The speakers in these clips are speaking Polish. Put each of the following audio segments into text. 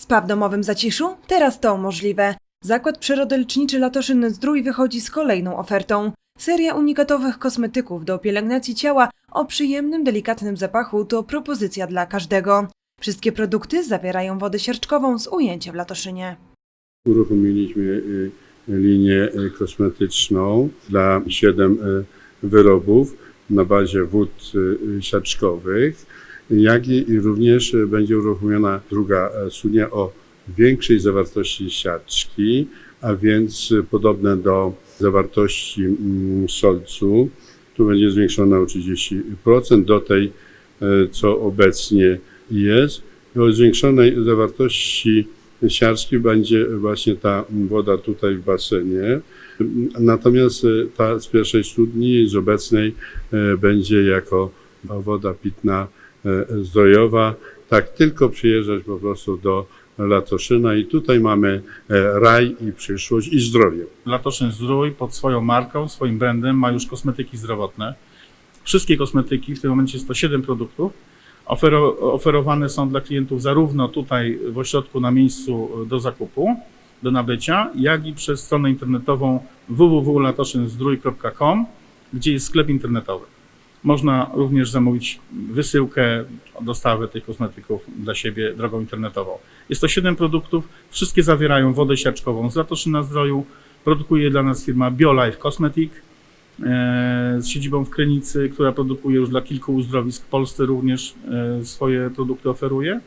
Spa w domowym zaciszu? Teraz to możliwe. Zakład przyrodoleczniczy Latoszyn Zdrój wychodzi z kolejną ofertą. Seria unikatowych kosmetyków do pielęgnacji ciała o przyjemnym, delikatnym zapachu to propozycja dla każdego. Wszystkie produkty zawierają wodę siarczkową z ujęciem w Latoszynie. Uruchomiliśmy y, linię y, kosmetyczną dla 7 wyrobów na bazie wód y, siarczkowych, jak i i również będzie uruchomiona druga e, sunia o większej zawartości siarczki, a więc podobne do zawartości mm, solcu. Tu będzie zwiększona o 30% do tej, e, co obecnie jest. O zwiększonej zawartości siarski będzie właśnie ta woda tutaj w basenie. Natomiast e, ta z pierwszej studni, z obecnej, będzie jako woda pitna zdrojowa. Tak tylko przyjeżdżać po prostu do Latoszyna i tutaj mamy e, raj i przyszłość i zdrowie. Latoszyn Zdrój pod swoją marką, swoim brandem ma już kosmetyki zdrowotne. Wszystkie kosmetyki, w tym momencie jest to 7 produktów, ofero, oferowane są dla klientów zarówno tutaj w ośrodku na miejscu do zakupu, do nabycia, jak i przez stronę internetową www.latoszynzdrój.com, gdzie jest sklep internetowy. Można również zamówić wysyłkę, dostawę tych kosmetyków dla siebie drogą internetową. Jest to 7 produktów, wszystkie zawierają wodę siarczkową z Latoszyna Zdroju, Produkuje dla nas firma BioLife Cosmetic e, z siedzibą w Krynicy, która produkuje już dla kilku uzdrowisk w Polsce również e, swoje produkty oferuje.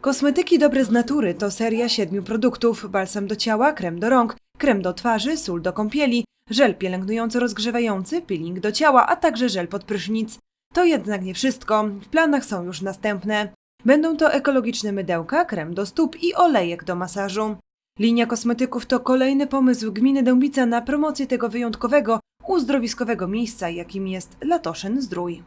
Kosmetyki dobre z natury to seria siedmiu produktów: balsam do ciała, krem do rąk, krem do twarzy, sól do kąpieli, żel pielęgnująco-rozgrzewający, peeling do ciała, a także żel pod prysznic. To jednak nie wszystko. W planach są już następne. Będą to ekologiczne mydełka, krem do stóp i olejek do masażu. Linia kosmetyków to kolejny pomysł gminy Dębica na promocję tego wyjątkowego, uzdrowiskowego miejsca, jakim jest Latoszyn Zdrój.